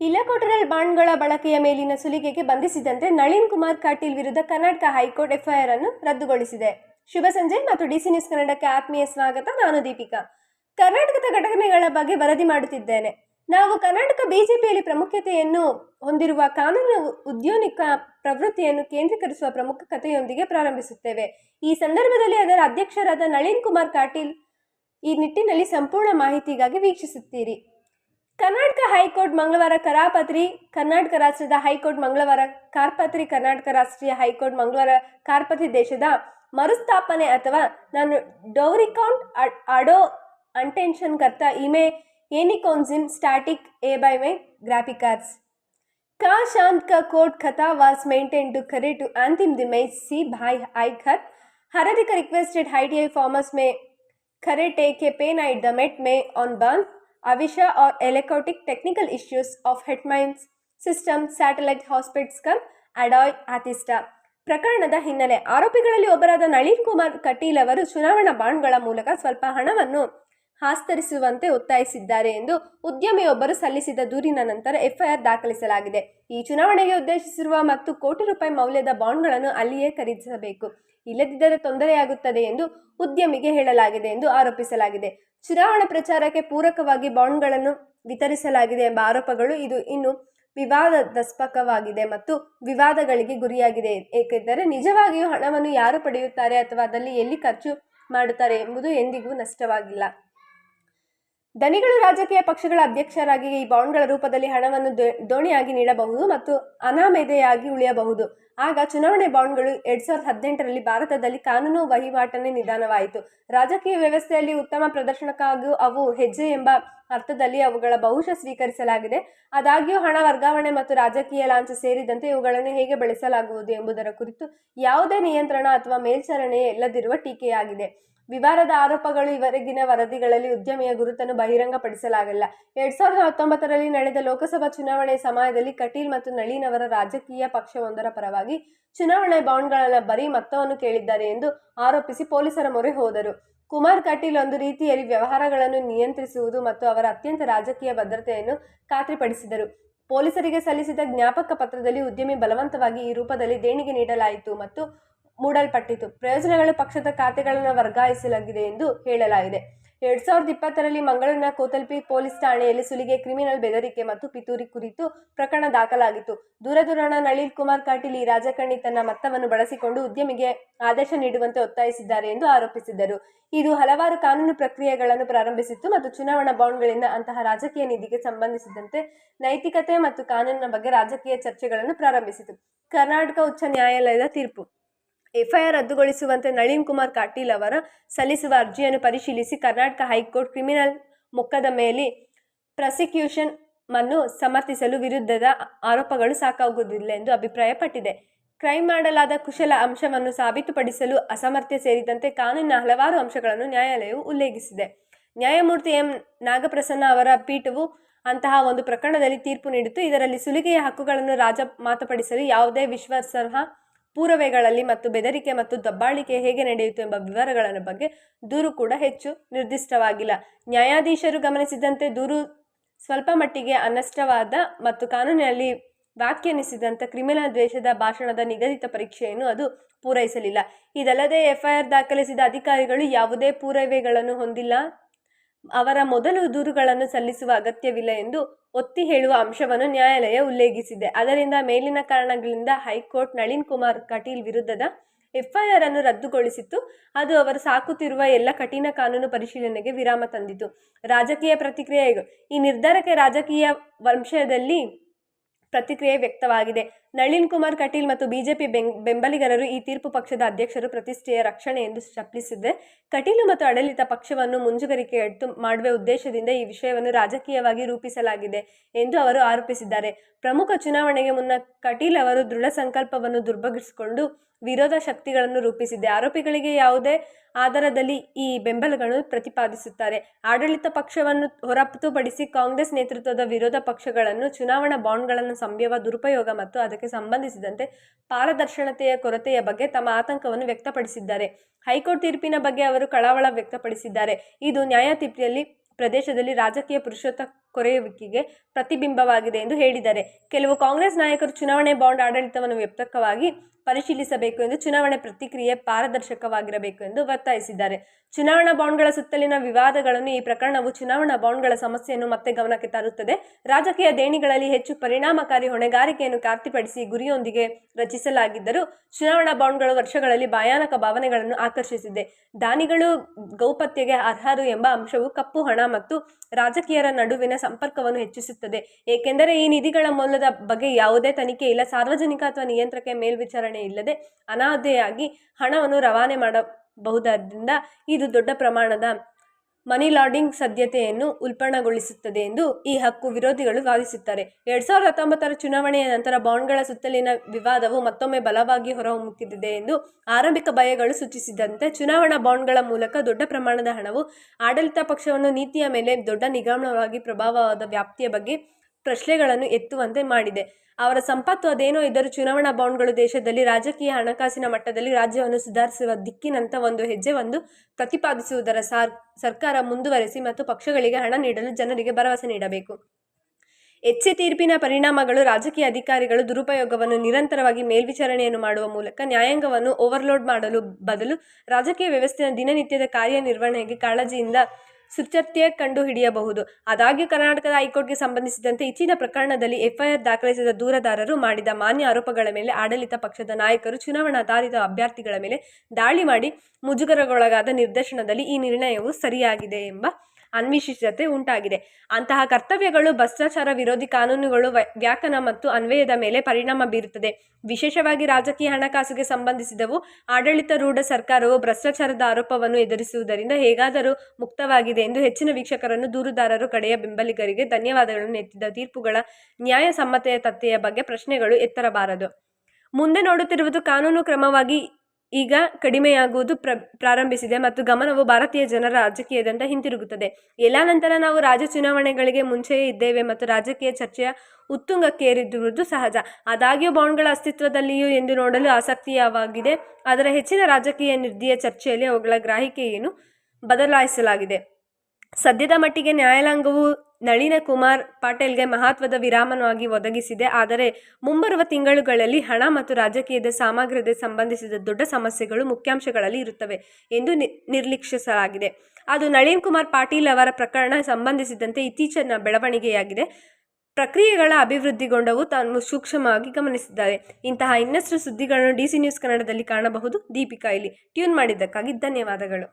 Electoral ಬಾಂಡ್ಗಳ ಬಳಕೆಯ ಮೇಲಿನ ಸುಲಿಗೆಗೆ ಬಂಧಿಸಿದಂತೆ ನಳಿನ್ ಕುಮಾರ್ ಕಟೀಲ್ ವಿರುದ್ಧ ಕರ್ನಾಟಕ ಹೈಕೋರ್ಟ್ ಎಫ್ಐಆರ್ ಅನ್ನು ರದ್ದುಗೊಳಿಸಿದೆ. ಶುಭ ಸಂಜೆ ಮತ್ತು ಡಿಸಿ ನ್ಯೂಸ್ ಕನ್ನಡಕ್ಕೆ ಆತ್ಮೀಯ ಸ್ವಾಗತ. ನಾನು ದೀಪಿಕಾ. ಕರ್ನಾಟಕದ ಘಟನೆಗಳ ಬಗ್ಗೆ ವರದಿ ಮಾಡುತ್ತಿದ್ದೇನೆ. ನಾವು ಕರ್ನಾಟಕ ಬಿಜೆಪಿಯಲ್ಲಿ ಪ್ರಾಮುಖ್ಯತೆಯನ್ನು ಹೊಂದಿರುವ ಕಾನೂನು ಉದ್ಯೋನಿಕ ಪ್ರವೃತ್ತಿಯನ್ನು ಕೇಂದ್ರೀಕರಿಸುವ ಪ್ರಮುಖ ಕಥೆಯೊಂದಿಗೆ ಪ್ರಾರಂಭಿಸುತ್ತೇವೆ. ಈ ಸಂದರ್ಭದಲ್ಲಿ ಅದರ ಅಧ್ಯಕ್ಷರಾದ ನಳಿನ್ ಕುಮಾರ್ ಕಾಟೀಲ್ ಈ ನಿಟ್ಟಿನಲ್ಲಿ ಸಂಪೂರ್ಣ ಮಾಹಿತಿಗಾಗಿ ವೀಕ್ಷಿಸುತ್ತೀರಿ. ಕರ್ನಾಟಕ ಹೈಕೋರ್ಟ್ ಮಂಗಳವಾರ ಕರಾಪತ್ರಿ, ಕರ್ನಾಟಕ ರಾಷ್ಟ್ರದ ಹೈಕೋರ್ಟ್ ಮಂಗಳವಾರ ಕಾರ್ಪತ್ರಿ, ಕರ್ನಾಟಕ ರಾಷ್ಟ್ರೀಯ ಹೈಕೋರ್ಟ್ ಮಂಗಳವಾರ ಕಾರ್ಪತ್ರಿ ದೇಶದ ಮರುಸ್ಥಾಪನೆ ಅಥವಾ ನಾನು ಡೌರಿ ಕೌಂಟ್ ಅಡೋ ಅಂಟೆನ್ಷನ್ ಕರ್ತ ಇಮೇ ಏನಿಕೋನ್ಸಿನ್ ಸ್ಟಾಟಿಕ್ ಎ ಬೈ ಮೈ ಗ್ರಾಫಿಕಾರ್ಸ್. ಕಾ ಶಾಂತ್ ಕ ಕೋರ್ಟ್ ಕಥಾ ವಾಸ್ ಮೈಂಟೈನ್ ಟು ಕರಿ ಟು ಅಂತಿಮ್ ದಿ ಮೈ ಸಿ ಭಾಯ್ ಐ ಖತ್ ಹರದಿಕ ರಿಕ್ವೆಸ್ಟೆಡ್ ಹೈ ಡಿ ಐ ಫಾರ್ಮಸ್ ಮೇ ಖರೆ ಟೇಕ್ ಎ ಪೇನ್ ಐಟ್ ದ ಮೆಟ್ ಮೇ ಆನ್ ಬರ್ನ್ Avisha ಆರ್ elecautic ಟೆಕ್ನಿಕಲ್ ಇಶ್ಯೂಸ್ ಆಫ್ ಹೆಡ್ಮೈನ್ಸ್ ಸಿಸ್ಟಮ್ ಸ್ಯಾಟಲೈಟ್ ಹಾಸ್ಪಿಟ್ಸ್ಕರ್ ಅಡಾಯ್ ಆತಿಸ್ಟಾ ಪ್ರಕರಣದ ಹಿನ್ನೆಲೆ ಆರೋಪಿಗಳಲ್ಲಿ ಒಬ್ಬರಾದ ನಳಿನ್ ಕುಮಾರ್ ಕಟೀಲ್ ಅವರು ಚುನಾವಣಾ ಬಾಂಡ್ಗಳ ಮೂಲಕ ಸ್ವಲ್ಪ ಹಣವನ್ನು ಹಸ್ತಾಂತರಿಸುವಂತೆ ಒತ್ತಾಯಿಸಿದ್ದಾರೆ ಎಂದು ಉದ್ಯಮಿಯೊಬ್ಬರು ಸಲ್ಲಿಸಿದ ದೂರಿನ ನಂತರ ಎಫ್ಐಆರ್ ದಾಖಲಿಸಲಾಗಿದೆ. ಈ ಚುನಾವಣೆಗೆ ಉದ್ದೇಶಿಸಿರುವ ಮತ್ತು ಕೋಟಿ ರೂಪಾಯಿ ಮೌಲ್ಯದ ಬಾಂಡ್ಗಳನ್ನು ಅಲ್ಲಿಯೇ ಖರೀದಿಸಬೇಕು. ಇಲ್ಲದಿದ್ದರೆ ತೊಂದರೆಯಾಗುತ್ತದೆ ಎಂದು ಉದ್ಯಮಿಗೆ ಹೇಳಲಾಗಿದೆ ಎಂದು ಆರೋಪಿಸಲಾಗಿದೆ. ಚುನಾವಣಾ ಪ್ರಚಾರಕ್ಕೆ ಪೂರಕವಾಗಿ ಬಾಂಡ್ಗಳನ್ನು ವಿತರಿಸಲಾಗಿದೆ ಎಂಬ ಆರೋಪಗಳು ಇದು ಇನ್ನು ವಿವಾದಾಸ್ಪದವಾಗಿದೆ ಮತ್ತು ವಿವಾದಗಳಿಗೆ ಗುರಿಯಾಗಿದೆ. ಏಕೆಂದರೆ ನಿಜವಾಗಿಯೂ ಹಣವನ್ನು ಯಾರು ಪಡೆಯುತ್ತಾರೆ ಅಥವಾ ಅದರಲ್ಲಿ ಎಲ್ಲಿ ಖರ್ಚು ಮಾಡುತ್ತಾರೆ ಎಂಬುದು ಎಂದಿಗೂ ನಷ್ಟವಾಗಿಲ್ಲ. ಧನಿಗಳು ರಾಜಕೀಯ ಪಕ್ಷಗಳ ಅಧ್ಯಕ್ಷರಾಗಿ ಈ ಬಾಂಡ್ಗಳ ರೂಪದಲ್ಲಿ ಹಣವನ್ನು ದೋಣಿಯಾಗಿ ನೀಡಬಹುದು ಮತ್ತು ಅನಾಮೆದೆಯಾಗಿ ಉಳಿಯಬಹುದು. ಆಗ ಚುನಾವಣೆ ಬಾಂಡ್ಗಳು ಎರಡ್ ಸಾವಿರದ ಹದಿನೆಂಟರಲ್ಲಿ ಭಾರತದಲ್ಲಿ ಕಾನೂನು ವಹಿವಾಟನೆ ನಿಧಾನವಾಯಿತು. ರಾಜಕೀಯ ವ್ಯವಸ್ಥೆಯಲ್ಲಿ ಉತ್ತಮ ಪ್ರದರ್ಶನಕ್ಕಾಗಿ ಅವು ಹೆಜ್ಜೆ ಎಂಬ ಅರ್ಥದಲ್ಲಿ ಅವುಗಳ ಬಹುಶಃ ಸ್ವೀಕರಿಸಲಾಗಿದೆ. ಆದಾಗ್ಯೂ ಹಣ ವರ್ಗಾವಣೆ ಮತ್ತು ರಾಜಕೀಯ ಲಾಂಚ ಸೇರಿದಂತೆ ಇವುಗಳನ್ನು ಹೇಗೆ ಬಳಸಲಾಗುವುದು ಎಂಬುದರ ಕುರಿತು ಯಾವುದೇ ನಿಯಂತ್ರಣ ಅಥವಾ ಮೇಲ್ವಿಚಾರಣೆ ಇಲ್ಲದಿರುವ ಟೀಕೆಯಾಗಿದೆ. ವಿವಾದದ ಆರೋಪಗಳು ಇವರೆಗಿನ ವರದಿಗಳಲ್ಲಿ ಉದ್ಯಮಿಯ ಗುರುತನ್ನು ಬಹಿರಂಗಪಡಿಸಲಾಗಲ್ಲ. ಎರಡ್ ಸಾವಿರದ ಹತ್ತೊಂಬತ್ತರಲ್ಲಿ ನಡೆದ ಲೋಕಸಭಾ ಚುನಾವಣೆ ಸಮಯದಲ್ಲಿ ಕಟೀಲ್ ಮತ್ತು ನಳೀನ್ ಅವರ ರಾಜಕೀಯ ಪಕ್ಷವೊಂದರ ಪರವಾಗಿ ಚುನಾವಣೆ ಬಾಂಡ್ಗಳನ್ನ ಬರೀ ಮೊತ್ತವನ್ನು ಕೇಳಿದ್ದಾರೆ ಎಂದು ಆರೋಪಿಸಿ ಪೊಲೀಸರ ಮೊರೆ ಹೋದರು. ಕುಮಾರ್ ಕಟೀಲ್ ಒಂದು ರೀತಿಯಲ್ಲಿ ವ್ಯವಹಾರಗಳನ್ನು ನಿಯಂತ್ರಿಸುವುದು ಮತ್ತು ಅವರ ಅತ್ಯಂತ ರಾಜಕೀಯ ಭದ್ರತೆಯನ್ನು ಖಾತ್ರಿಪಡಿಸಿದರು. ಪೊಲೀಸರಿಗೆ ಸಲ್ಲಿಸಿದ ಜ್ಞಾಪಕ ಪತ್ರದಲ್ಲಿ ಉದ್ಯಮಿ ಬಲವಂತವಾಗಿ ಈ ರೂಪದಲ್ಲಿ ದೇಣಿಗೆ ನೀಡಲಾಯಿತು ಮತ್ತು ಮೂಡಲ್ಪಟ್ಟಿತು. ಪ್ರಯೋಜನಗಳು ಪಕ್ಷದ ಖಾತೆಗಳನ್ನು ವರ್ಗಾಯಿಸಲಾಗಿದೆ ಎಂದು ಹೇಳಲಾಗಿದೆ. ಎರಡ್ ಸಾವಿರದ ಇಪ್ಪತ್ತರಲ್ಲಿ ಮಂಗಳೂರಿನ ಕೋತಲ್ಪಿ ಪೊಲೀಸ್ ಠಾಣೆಯಲ್ಲಿ ಸುಲಿಗೆ ಕ್ರಿಮಿನಲ್ ಬೆದರಿಕೆ ಮತ್ತು ಪಿತೂರಿ ಕುರಿತು ಪ್ರಕರಣ ದಾಖಲಾಗಿತ್ತು. ದೂರದೂರಣ ನಳಿನ್ ಕುಮಾರ್ ಕಾಟೀಲ್ ಈ ರಾಜಕಾರಣಿ ತನ್ನ ಮತ್ತವನ್ನು ಬಳಸಿಕೊಂಡು ಉದ್ಯಮಿಗೆ ಆದೇಶ ನೀಡುವಂತೆ ಒತ್ತಾಯಿಸಿದ್ದಾರೆ ಎಂದು ಆರೋಪಿಸಿದ್ದರು. ಇದು ಹಲವಾರು ಕಾನೂನು ಪ್ರಕ್ರಿಯೆಗಳನ್ನು ಪ್ರಾರಂಭಿಸಿತ್ತು ಮತ್ತು ಚುನಾವಣಾ ಬಾಂಡ್ಗಳಿಂದ ಅಂತಹ ರಾಜಕೀಯ ನಿಧಿಗೆ ಸಂಬಂಧಿಸಿದಂತೆ ನೈತಿಕತೆ ಮತ್ತು ಕಾನೂನಿನ ಬಗ್ಗೆ ರಾಜಕೀಯ ಚರ್ಚೆಗಳನ್ನು ಪ್ರಾರಂಭಿಸಿತು. ಕರ್ನಾಟಕ ಉಚ್ಚ ನ್ಯಾಯಾಲಯದ ತೀರ್ಪು. ಎಫ್ಐಆರ್ ರದ್ದುಗೊಳಿಸುವಂತೆ ನಳಿನ್ ಕುಮಾರ್ ಕಾಟೀಲ್ ಅವರ ಸಲ್ಲಿಸುವ ಅರ್ಜಿಯನ್ನು ಪರಿಶೀಲಿಸಿ ಕರ್ನಾಟಕ ಹೈಕೋರ್ಟ್ ಕ್ರಿಮಿನಲ್ ಮೊಕದ್ದಮೆಯಲ್ಲಿ ಪ್ರಾಸಿಕ್ಯೂಷನ್ ಅನ್ನು ಸಮರ್ಥಿಸಲು ವಿರುದ್ಧದ ಆರೋಪಗಳು ಸಾಕಾಗುವುದಿಲ್ಲ ಎಂದು ಅಭಿಪ್ರಾಯಪಟ್ಟಿದೆ. ಕ್ರೈಮ್ ಮಾಡಲಾದ ಕುಶಲ ಅಂಶವನ್ನು ಸಾಬೀತುಪಡಿಸಲು ಅಸಮರ್ಥ್ಯ ಸೇರಿದಂತೆ ಕಾನೂನಿನ ಹಲವಾರು ಅಂಶಗಳನ್ನು ನ್ಯಾಯಾಲಯವು ಉಲ್ಲೇಖಿಸಿದೆ. ನ್ಯಾಯಮೂರ್ತಿ ಎಂ. ನಾಗಪ್ರಸನ್ನ ಅವರ ಪೀಠವು ಅಂತಹ ಒಂದು ಪ್ರಕರಣದಲ್ಲಿ ತೀರ್ಪು ನೀಡಿತು ಇದರಲ್ಲಿ ಸುಲಿಗೆಯ ಹಕ್ಕುಗಳನ್ನು ರಾಜ ಮಾತುಪಡಿಸಲು ಯಾವುದೇ ವಿಶ್ವಾಸಾರ್ಹ ಪೂರವೆಗಳಲ್ಲಿ ಮತ್ತು ಬೆದರಿಕೆ ಮತ್ತು ದಬ್ಬಾಳಿಕೆ ಹೇಗೆ ನಡೆಯಿತು ಎಂಬ ವಿವರಗಳ ಬಗ್ಗೆ ದೂರು ಕೂಡ ಹೆಚ್ಚು ನಿರ್ದಿಷ್ಟವಾಗಿಲ್ಲ. ನ್ಯಾಯಾಧೀಶರು ಗಮನಿಸಿದಂತೆ ದೂರು ಸ್ವಲ್ಪ ಮಟ್ಟಿಗೆ ಅನಷ್ಟವಾದ ಮತ್ತು ಕಾನೂನಿನಲ್ಲಿ ವ್ಯಾಖ್ಯಾನಿಸಿದಂಥ ಕ್ರಿಮಿನಲ್ ದ್ವೇಷದ ಭಾಷಣದ ನಿಗದಿತ ಪರೀಕ್ಷೆಯನ್ನು ಅದು ಪೂರೈಸಲಿಲ್ಲ. ಇದಲ್ಲದೆ ಎಫ್ಐಆರ್ ದಾಖಲಿಸಿದ ಅಧಿಕಾರಿಗಳು ಯಾವುದೇ ಪೂರೈವೆಗಳನ್ನು ಹೊಂದಿಲ್ಲ. ಅವರ ಮೊದಲು ದೂರುಗಳನ್ನು ಸಲ್ಲಿಸುವ ಅಗತ್ಯವಿಲ್ಲ ಎಂದು ಒತ್ತಿ ಹೇಳುವ ಅಂಶವನ್ನು ನ್ಯಾಯಾಲಯ ಉಲ್ಲೇಖಿಸಿದೆ. ಅದರಿಂದ ಮೇಲಿನ ಕಾರಣಗಳಿಂದ ಹೈಕೋರ್ಟ್ ನಳಿನ್ ಕುಮಾರ್ ಕಟೀಲ್ ವಿರುದ್ಧದ ಎಫ್ಐಆರ್ ಅನ್ನು ರದ್ದುಗೊಳಿಸಿತ್ತು. ಅದು ಅವರು ಸಾಕುತ್ತಿರುವ ಎಲ್ಲ ಕಠಿಣ ಕಾನೂನು ಪರಿಶೀಲನೆಗೆ ವಿರಾಮ ತಂದಿತು. ರಾಜಕೀಯ ಪ್ರತಿಕ್ರಿಯೆ ಈ ನಿರ್ಧಾರಕ್ಕೆ ರಾಜಕೀಯ ವಂಶದಲ್ಲಿ ಪ್ರತಿಕ್ರಿಯೆ ವ್ಯಕ್ತವಾಗಿದೆ. ನಳಿನ್ ಕುಮಾರ್ ಕಟೀಲ್ ಮತ್ತು ಬಿಜೆಪಿ ಬೆಂಬಲಿಗರರು ಈ ತೀರ್ಪು ಪಕ್ಷದ ಅಧ್ಯಕ್ಷರು ಪ್ರತಿಷ್ಠೆಯ ರಕ್ಷಣೆ ಎಂದು ಶಪಿಸಿದೆ ಕಟೀಲು ಮತ್ತು ಆಡಳಿತ ಪಕ್ಷವನ್ನು ಮುಂಜುಗರಿಕೆ ಎಟ್ಟು ಮಾಡುವ ಉದ್ದೇಶದಿಂದ ಈ ವಿಷಯವನ್ನು ರಾಜಕೀಯವಾಗಿ ರೂಪಿಸಲಾಗಿದೆ ಎಂದು ಅವರು ಆರೋಪಿಸಿದ್ದಾರೆ. ಪ್ರಮುಖ ಚುನಾವಣೆಗೆ ಮುನ್ನ ಕಟೀಲ್ ಅವರು ದೃಢ ಸಂಕಲ್ಪವನ್ನು ದುರ್ಬಗಿಸಿಕೊಂಡು ವಿರೋಧ ಶಕ್ತಿಗಳನ್ನು ರೂಪಿಸಿದೆ ಆರೋಪಿಗಳಿಗೆ ಯಾವುದೇ ಆಧಾರದಲ್ಲಿ ಈ ಬೆಂಬಲಗಳನ್ನು ಪ್ರತಿಪಾದಿಸುತ್ತಾರೆ. ಆಡಳಿತ ಪಕ್ಷವನ್ನು ಹೊರತುಪಡಿಸಿ ಕಾಂಗ್ರೆಸ್ ನೇತೃತ್ವದ ವಿರೋಧ ಪಕ್ಷಗಳನ್ನು ಚುನಾವಣಾ ಬಾಂಡ್ಗಳನ್ನು ಸಂಭ್ಯವ ದುರುಪಯೋಗ ಮತ್ತು ಅದಕ್ಕೆ ಸಂಬಂಧಿಸಿದಂತೆ ಪಾರದರ್ಶನತೆಯ ಕೊರತೆಯ ಬಗ್ಗೆ ತಮ್ಮ ಆತಂಕವನ್ನು ವ್ಯಕ್ತಪಡಿಸಿದ್ದಾರೆ. ಹೈಕೋರ್ಟ್ ತೀರ್ಪಿನ ಬಗ್ಗೆ ಅವರು ಕಳವಳ ವ್ಯಕ್ತಪಡಿಸಿದ್ದಾರೆ. ಇದು ನ್ಯಾಯತೀರ್ಪಿಯಲ್ಲಿ ಪ್ರದೇಶದಲ್ಲಿ ರಾಜಕೀಯ ಪುರುಷೋತ್ತ ಕೊರೆಯುವಿಕೆಗೆ ಪ್ರತಿಬಿಂಬವಾಗಿದೆ ಎಂದು ಹೇಳಿದ್ದಾರೆ. ಕೆಲವು ಕಾಂಗ್ರೆಸ್ ನಾಯಕರು ಚುನಾವಣೆ ಬಾಂಡ್ ಆಡಳಿತವನ್ನು ವ್ಯಾಪಕವಾಗಿ ಪರಿಶೀಲಿಸಬೇಕು ಎಂದು ಚುನಾವಣೆ ಪ್ರತಿಕ್ರಿಯೆ ಪಾರದರ್ಶಕವಾಗಿರಬೇಕು ಎಂದು ಒತ್ತಾಯಿಸಿದ್ದಾರೆ. ಚುನಾವಣಾ ಬಾಂಡ್ಗಳ ಸುತ್ತಲಿನ ವಿವಾದಗಳನ್ನು ಈ ಪ್ರಕರಣವು ಚುನಾವಣಾ ಬಾಂಡ್ಗಳ ಸಮಸ್ಯೆಯನ್ನು ಮತ್ತೆ ಗಮನಕ್ಕೆ ತರುತ್ತದೆ. ರಾಜಕೀಯ ದೇಣಿಗಳಲ್ಲಿ ಹೆಚ್ಚು ಪರಿಣಾಮಕಾರಿ ಹೊಣೆಗಾರಿಕೆಯನ್ನು ಖಾತ್ರಿಪಡಿಸಿ ಗುರಿಯೊಂದಿಗೆ ರಚಿಸಲಾಗಿದ್ದರೂ ಚುನಾವಣಾ ಬಾಂಡ್ಗಳು ವರ್ಷಗಳಲ್ಲಿ ಭಯಾನಕ ಭಾವನೆಗಳನ್ನು ಆಕರ್ಷಿಸಿದೆ. ದಾನಿಗಳು ಗೌಪತ್ಯಗೆ ಅರ್ಹರು ಎಂಬ ಅಂಶವು ಕಪ್ಪು ಹಣ ಮತ್ತು ರಾಜಕೀಯರ ನಡುವಿನ ಸಂಪರ್ಕವನ್ನು ಹೆಚ್ಚಿಸುತ್ತದೆ. ಏಕೆಂದರೆ ಈ ನಿಧಿಗಳ ಮೂಲದ ಬಗ್ಗೆ ಯಾವುದೇ ತನಿಖೆ ಇಲ್ಲ. ಸಾರ್ವಜನಿಕ ಅಥವಾ ನಿಯಂತ್ರಕ್ಕೆ ಮೇಲ್ವಿಚಾರಣೆ ಇಲ್ಲದೆ ಅನಾದೆಯಾಗಿ ಹಣವನ್ನು ರವಾನೆ ಮಾಡಬಹುದಾದ್ದರಿಂದ ಇದು ದೊಡ್ಡ ಪ್ರಮಾಣದ ಮನಿ ಲಾಂಡ್ರಿಂಗ್ ಸಾಧ್ಯತೆಯನ್ನು ಉಲ್ಪಣಗೊಳಿಸುತ್ತದೆ ಎಂದು ಈ ಹಕ್ಕು ವಿರೋಧಿಗಳು ವಾದಿಸುತ್ತಾರೆ. ಎರಡ್ ಸಾವಿರದ ಹತ್ತೊಂಬತ್ತರ ಚುನಾವಣೆಯ ನಂತರ ಬಾಂಡ್ಗಳ ಸುತ್ತಲಿನ ವಿವಾದವು ಮತ್ತೊಮ್ಮೆ ಬಲವಾಗಿ ಹೊರಹೊಮ್ಮುತ್ತಿದೆ ಎಂದು ಆರಂಭಿಕ ಭಯಗಳು ಸೂಚಿಸಿದಂತೆ ಚುನಾವಣಾ ಬಾಂಡ್ಗಳ ಮೂಲಕ ದೊಡ್ಡ ಪ್ರಮಾಣದ ಹಣವು ಆಡಳಿತ ಪಕ್ಷವನ್ನು ನೀತಿಯ ಮೇಲೆ ದೊಡ್ಡ ನಿಗಮವಾಗಿ ಪ್ರಭಾವವಾದ ವ್ಯಾಪ್ತಿಯ ಬಗ್ಗೆ ಪ್ರಶ್ನೆಗಳನ್ನು ಎತ್ತುವಂತೆ ಮಾಡಿದೆ. ಅವರ ಸಂಪತ್ತು ಅದೇನೋ ಇದ್ದರೂ ಚುನಾವಣಾ ಬಾಂಡ್ಗಳು ದೇಶದಲ್ಲಿ ರಾಜಕೀಯ ಹಣಕಾಸಿನ ಮಟ್ಟದಲ್ಲಿ ರಾಜ್ಯವನ್ನು ಸುಧಾರಿಸುವ ದಿಕ್ಕಿನಂತ ಒಂದು ಹೆಜ್ಜೆ ಒಂದು ಪ್ರತಿಪಾದಿಸುವುದರ ಸಾರ್, ಸರ್ಕಾರ ಮುಂದುವರೆಸಿ ಮತ್ತು ಪಕ್ಷಗಳಿಗೆ ಹಣ ನೀಡಲು ಜನರಿಗೆ ಭರವಸೆ ನೀಡಬೇಕು. ಎಚ್ಚೆ ತೀರ್ಪಿನ ಪರಿಣಾಮಗಳು ರಾಜಕೀಯ ಅಧಿಕಾರಿಗಳು ದುರುಪಯೋಗವನ್ನು ನಿರಂತರವಾಗಿ ಮೇಲ್ವಿಚಾರಣೆಯನ್ನು ಮಾಡುವ ಮೂಲಕ ನ್ಯಾಯಾಂಗವನ್ನು ಓವರ್ಲೋಡ್ ಮಾಡಲು ಬದಲು ರಾಜಕೀಯ ವ್ಯವಸ್ಥೆಯ ದಿನನಿತ್ಯದ ಕಾರ್ಯನಿರ್ವಹಣೆಗೆ ಕಾಳಜಿಯಿಂದ ಸುಚರ್ಯೆ ಕಂಡುಹಿಡಿಯಬಹುದು. ಆದಾಗ್ಯೂ ಕರ್ನಾಟಕದ ಹೈಕೋರ್ಟ್ಗೆ ಸಂಬಂಧಿಸಿದಂತೆ ಇಚ್ಚಿನ ಪ್ರಕರಣದಲ್ಲಿ ಎಫ್ಐಆರ್ ದಾಖಲಿಸಿದ ದೂರದಾರರು ಮಾಡಿದ ಮಾನ್ಯ ಆರೋಪಗಳ ಮೇಲೆ ಆಡಳಿತ ಪಕ್ಷದ ನಾಯಕರು ಚುನಾವಣಾಧಾರಿತ ಅಭ್ಯರ್ಥಿಗಳ ಮೇಲೆ ದಾಳಿ ಮಾಡಿ ಮುಜುಗರಗೊಳಗಾದ ನಿರ್ದೇಶನದಲ್ಲಿ ಈ ನಿರ್ಣಯವು ಸರಿಯಾಗಿದೆ ಎಂಬ ಅನ್ವಿಶಿಷ್ಟತೆ ಉಂಟಾಗಿದೆ. ಅಂತಹ ಕರ್ತವ್ಯಗಳು ಭ್ರಷ್ಟಾಚಾರ ವಿರೋಧಿ ಕಾನೂನುಗಳು ವ್ಯಾಕರಣ ಮತ್ತು ಅನ್ವಯದ ಮೇಲೆ ಪರಿಣಾಮ ಬೀರುತ್ತದೆ. ವಿಶೇಷವಾಗಿ ರಾಜಕೀಯ ಹಣಕಾಸುಗೆ ಸಂಬಂಧಿಸಿದವು ಆಡಳಿತಾರೂಢ ಸರ್ಕಾರವು ಭ್ರಷ್ಟಾಚಾರದ ಆರೋಪವನ್ನು ಎದುರಿಸುವುದರಿಂದ ಹೇಗಾದರೂ ಮುಕ್ತವಾಗಿದೆ ಎಂದು ಹೆಚ್ಚಿನ ವೀಕ್ಷಕರನ್ನು ದೂರುದಾರರು ಕಡೆಯ ಬೆಂಬಲಿಗರಿಗೆ ಧನ್ಯವಾದಗಳನ್ನು ಎತ್ತಿದ ತೀರ್ಪುಗಳ ನ್ಯಾಯಸಮ್ಮತೆಯ ತತ್ತೆಯ ಬಗ್ಗೆ ಪ್ರಶ್ನೆಗಳು ಎತ್ತರಬಾರದು. ಮುಂದೆ ನೋಡುತ್ತಿರುವುದು ಕಾನೂನು ಕ್ರಮವಾಗಿ ಈಗ ಕಡಿಮೆಯಾಗುವುದು ಪ್ರ, ಪ್ರಾರಂಭಿಸಿದೆ ಮತ್ತು ಗಮನವು ಭಾರತೀಯ ಜನರ ರಾಜಕೀಯದಂತ ಹಿಂತಿರುಗುತ್ತದೆ. ಎಲ್ಲ ನಂತರ ನಾವು ರಾಜ್ಯ ಚುನಾವಣೆಗಳಿಗೆ ಮುಂಚೆಯೇ ಇದ್ದೇವೆ ಮತ್ತು ರಾಜಕೀಯ ಚರ್ಚೆಯ ಉತ್ತುಂಗಕ್ಕೇರಿರುವುದು ಸಹಜ. ಆದಾಗ್ಯೂ ಬಾಂಡ್ಗಳ ಅಸ್ತಿತ್ವದಲ್ಲಿಯೂ ಎಂದು ನೋಡಲು ಆಸಕ್ತಿಯವಾಗಿದೆ. ಅದರ ಹೆಚ್ಚಿನ ರಾಜಕೀಯ ನಿರ್ದಿಯ ಚರ್ಚೆಯಲ್ಲಿ ಅವುಗಳ ಗ್ರಾಹಿಕೆಯನ್ನು ಬದಲಾಯಿಸಲಾಗಿದೆ. ಸದ್ಯದ ಮಟ್ಟಿಗೆ ನ್ಯಾಯಾಲಯವು ನಳಿನ ಕುಮಾರ್ ಪಾಟೀಲ್ಗೆ ಮಹತ್ವದ ವಿರಾಮವಾಗಿ ಒದಗಿಸಿದೆ. ಆದರೆ ಮುಂಬರುವ ತಿಂಗಳುಗಳಲ್ಲಿ ಹಣ ಮತ್ತು ರಾಜಕೀಯದ ಸಾಮಗ್ರಿಗೆ ಸಂಬಂಧಿಸಿದ ದೊಡ್ಡ ಸಮಸ್ಯೆಗಳು ಮುಖ್ಯಾಂಶಗಳಲ್ಲಿ ಇರುತ್ತವೆ ಎಂದು ನಿರ್ಲಕ್ಷಿಸಲಾಗಿದೆ. ಅದು ನಳಿನ್ ಕುಮಾರ್ ಪಾಟೀಲ್ ಅವರ ಪ್ರಕರಣ ಸಂಬಂಧಿಸಿದಂತೆ ಇತ್ತೀಚಿನ ಬೆಳವಣಿಗೆಯಾಗಿದೆ. ಪ್ರಕ್ರಿಯೆಗಳ ಅಭಿವೃದ್ಧಿಗೊಂಡವು ತಾನು ಸೂಕ್ಷ್ಮವಾಗಿ ಗಮನಿಸಿದ್ದಾರೆ. ಇಂತಹ ಇನ್ನಷ್ಟು ಸುದ್ದಿಗಳನ್ನು ಡಿ ಸಿ ನ್ಯೂಸ್ ಕನ್ನಡದಲ್ಲಿ ಕಾಣಬಹುದು. ದೀಪಿಕಾ ಇಲ್ಲಿ ಟ್ಯೂನ್ ಮಾಡಿದ್ದಕ್ಕಾಗಿ ಧನ್ಯವಾದಗಳು.